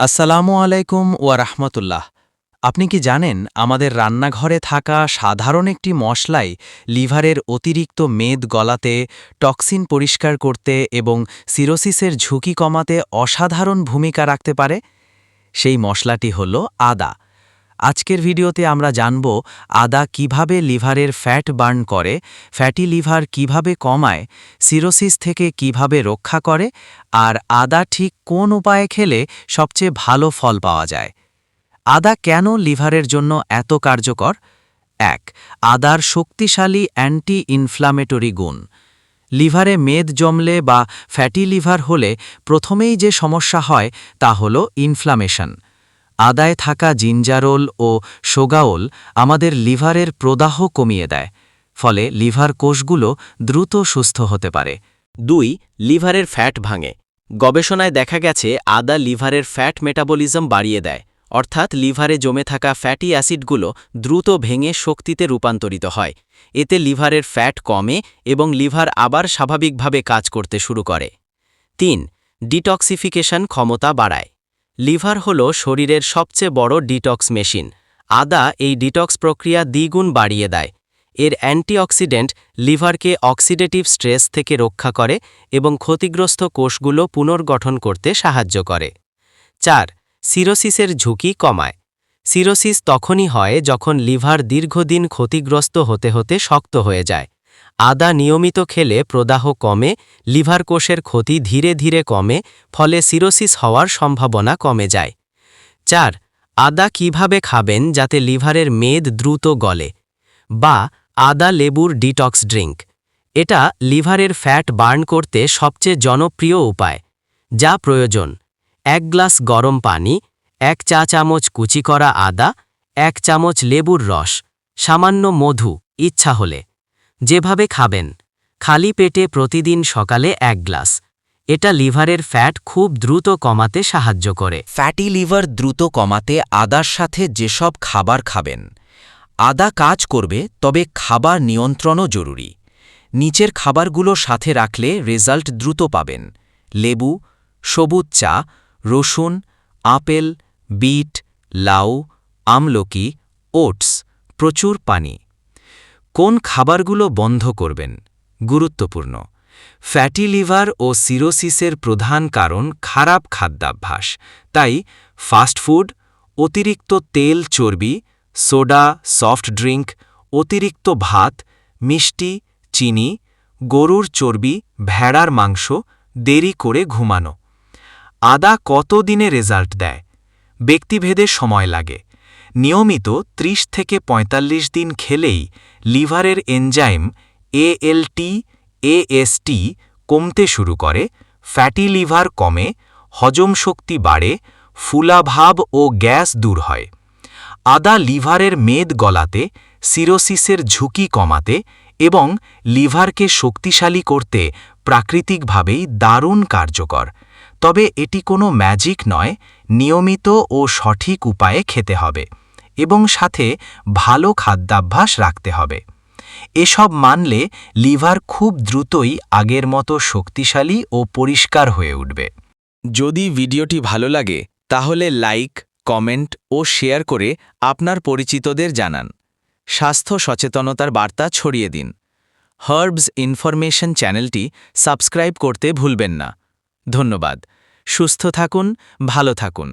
আসসালামু আলাইকুম ওয়া রাহমাতুল্লাহ। আপনি কি জানেন আমাদের রান্নাঘরে থাকা সাধারণ একটি মশলাই লিভারের অতিরিক্ত মেদ গলাতে, টক্সিন পরিষ্কার করতে এবং সিরোসিসের ঝুঁকি কমাতে অসাধারণ ভূমিকা রাখতে পারে? সেই মশলাটি হল আদা। আজকের ভিডিওতে আমরা জানব আদা কীভাবে লিভারের ফ্যাট বার্ন করে, ফ্যাটি লিভার কীভাবে কমায়, সিরোসিস থেকে কীভাবে রক্ষা করে, আর আদা ঠিক কোন উপায়ে খেলে সবচেয়ে ভালো ফল পাওয়া যায়। আদা কেন লিভারের জন্য এত কার্যকর? এক, আদার শক্তিশালী অ্যান্টি ইনফ্লামেটরি গুণ। লিভারে মেদ জমলে বা ফ্যাটি লিভার হলে প্রথমেই যে সমস্যা হয় তা হল ইনফ্লামেশন। আদায় থাকা জিঞ্জারোল ও সোগাওল আমাদের লিভারের প্রদাহ কমিয়ে দেয়, ফলে লিভার কোষগুলো দ্রুত সুস্থ হতে পারে। দুই, লিভারের ফ্যাট ভাঙে। গবেষণায় দেখা গেছে, আদা লিভারের ফ্যাট মেটাবলিজম বাড়িয়ে দেয়, অর্থাৎ লিভারে জমে থাকা ফ্যাটি অ্যাসিডগুলো দ্রুত ভেঙে শক্তিতে রূপান্তরিত হয়। এতে লিভারের ফ্যাট কমে এবং লিভার আবার স্বাভাবিকভাবে কাজ করতে শুরু করে। তিন, ডিটক্সিফিকেশন ক্ষমতা বাড়ায়। লিভার হল শরীরের সবচেয়ে বড় ডিটক্স মেশিন। আদা এই ডিটক্স প্রক্রিয়া দ্বিগুণ বাড়িয়ে দেয়। এর অ্যান্টিঅক্সিডেন্ট লিভারকে অক্সিডেটিভ স্ট্রেস থেকে রক্ষা করে এবং ক্ষতিগ্রস্ত কোষগুলো পুনর্গঠন করতে সাহায্য করে। চার, সিরোসিসের ঝুঁকি কমায়। সিরোসিস তখনই হয় যখন লিভার দীর্ঘদিন ক্ষতিগ্রস্ত হতে হতে শক্ত হয়ে যায়। আদা নিয়মিত খেলে প্রদাহ কমে, লিভার কোষের ক্ষতি ধীরে ধীরে কমে, ফলে সিরোসিস হওয়ার সম্ভাবনা কমে যায়। চার, আদা কীভাবে খাবেন যাতে লিভারের মেদ দ্রুত গলে? বা, আদা লেবুর ডিটক্স ড্রিঙ্ক এটা লিভারের ফ্যাট বার্ন করতে সবচেয়ে জনপ্রিয় উপায়, যা প্রয়োজন। এক গ্লাস গরম পানি, এক চা চামচ কুচি করা আদা, এক চামচ লেবুর রস, সামান্য মধু, ইচ্ছা হলে। যেভাবে খাবেন। খালি পেটে প্রতিদিন সকালে এক গ্লাস। এটা লিভারের ফ্যাট খুব দ্রুত কমাতে সাহায্য করে। ফ্যাটি লিভার দ্রুত কমাতে আদার সাথে যেসব খাবার খাবেন, আদা কাজ করবে, তবে খাবার নিয়ন্ত্রণও জরুরি। নিচের খাবারগুলো সাথে রাখলে রেজাল্ট দ্রুত পাবেন। লেবু, সবুজ চা, রসুন, আপেল, বিট, লাউ, আমলকি, ওটস, প্রচুর পানি। কোন খাবারগুলো বন্ধ করবেন? গুরুত্বপূর্ণ। ফ্যাটি লিভার ও সিরোসিসের প্রধান কারণ খারাপ খাদ্যাভ্যাস। তাই ফাস্টফুড অতিরিক্ত তেল চর্বি, সোডা, সফট ড্রিঙ্ক অতিরিক্ত ভাত, মিষ্টি, চিনি, গরুর চর্বি, ভেড়ার মাংস, দেরি করে ঘুমানো। আদা কত দিনে রেজাল্ট দেয়? ব্যক্তিভেদে সময় লাগে। নিয়মিত ৩০ থেকে ৪৫ দিন খেলেই লিভারের এনজাইম এএলটি, এএসটি কমতে শুরু করে, ফ্যাটি লিভার কমে, হজম শক্তি বাড়ে, ফুলাভাব ও গ্যাস দূর হয়। আদা লিভারের মেদ গলাতে, সিরোসিসের ঝুঁকি কমাতে এবং লিভারকে শক্তিশালী করতে প্রাকৃতিকভাবেই দারুণ কার্যকর। তবে এটি কোনো ম্যাজিক নয়, নিয়মিত ও সঠিক উপায়ে খেতে হবে। এবং সাথে ভালো খাদ্যাভ্যাস রাখতে হবে। এসব মানলে লিভার খুব দ্রুতই আগের মতো শক্তিশালী ও পরিষ্কার হয়ে উঠবে। যদি ভিডিওটি ভালো লাগে, তাহলে লাইক, কমেন্ট ও শেয়ার করে আপনার পরিচিতদের জানান। স্বাস্থ্য সচেতনতার বার্তা ছড়িয়ে দিন। হার্বস ইনফরমেশন চ্যানেলটি সাবস্ক্রাইব করতে ভুলবেন না। ধন্যবাদ। সুস্থ থাকুন, ভালো থাকুন।